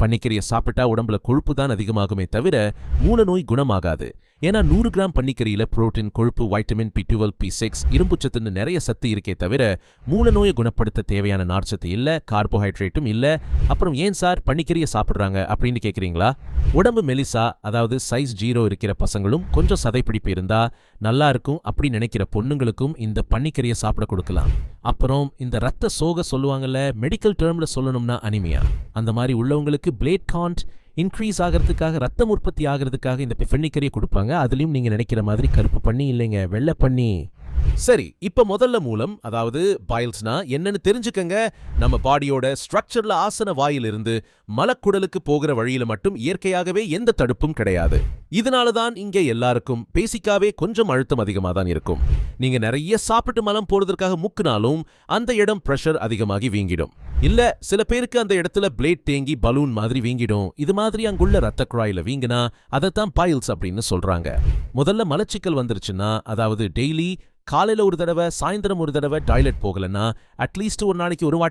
பன்னிக்கறியை சாப்பிட்டா உடம்புல கொழுப்பு தான் அதிகமாகுமே தவிர மூல நோய் குணமாகாது. ஏன்னா நூறு கிராம் பன்னிக்கறியில புரோட்டீன் கொழுப்பு vitamin B twelve B six இரும்புச்சத்துன்னு நிறைய சத்து இருக்கே தவிர மூல நோயை குணப்படுத்த தேவையான நார்ச்சத்து இல்லை கார்போஹைட்ரேட்டும் இல்லை. அப்புறம் ஏன் சார் பன்னிக்கறியை சாப்பிட்றாங்க அப்படின்னு கேட்குறீங்களா உடம்பு மெலிசா அதாவது சைஸ் ஜீரோ இருக்கிற பசங்களும் கொஞ்சம் சதைப்பிடிப்பு இருந்தா நல்லா இருக்கும் அப்படி நினைக்கிற பொண்ணுங்களுக்கும் இந்த பன்னிக்கறியை சாப்பிட கொடுக்கலாம். அப்புறம் இந்த ரத்த சோக சொல்லுவாங்கல்ல மெடிக்கல் டேர்மில் சொல்லணும்னா அனிமியா அந்த மாதிரி உள்ளவங்களுக்கு பிளேட் காண்ட் இன்க்ரீஸ் ஆகிறதுக்காக ரத்தம் உற்பத்தி ஆகிறதுக்காக இந்த பெண்ணிக்கறியை கொடுப்பாங்க. அதுலேயும் நீங்கள் நினைக்கிற மாதிரி கருப்பு பண்ணி இல்லைங்க வெள்ளை பண்ணி சரி இப்ப முதல்ல மூலம் அதாவது பாயில்ஸ்னா என்னன்னு தெரிஞ்சுக்கங்க. நம்ம பாடியோட ஸ்ட்ரக்சர்ல ஆசன வாயிலிருந்து மலக்குடலுக்கு போகிற வழியில மட்டும் இயற்கையாகவே எந்த தடுப்பும் கிடையாது. இதனால தான் எல்லாருக்கும் பேசிக்காவே கொஞ்சம் அழுத்தம் அதிகமாக தான் இருக்கும். நீங்க நிறைய சாப்பிட்டு மலம் போறதற்காக முக்குனாலும் அந்த இடம் ப்ரெஷர் அதிகமாகி வீங்கிடும். இல்ல சில பேருக்கு அந்த இடத்துல பிளேட் தேங்கி பலூன் மாதிரி வீங்கிடும். இது மாதிரி அங்குள்ள ரத்த குழாயில வீங்கினா அதைத்தான் பாயில்ஸ் அப்படின்னு சொல்றாங்க. முதல்ல மலச்சிக்கல் வந்துருச்சுன்னா அதாவது டெய்லி காலையில் ஒரு தடவை சாயந்தரம் ஒரு தடவை டாய்லெட் போகலன்னா அட்லீஸ்ட் ஒரு நாளைக்கு ஒரு வாட்டி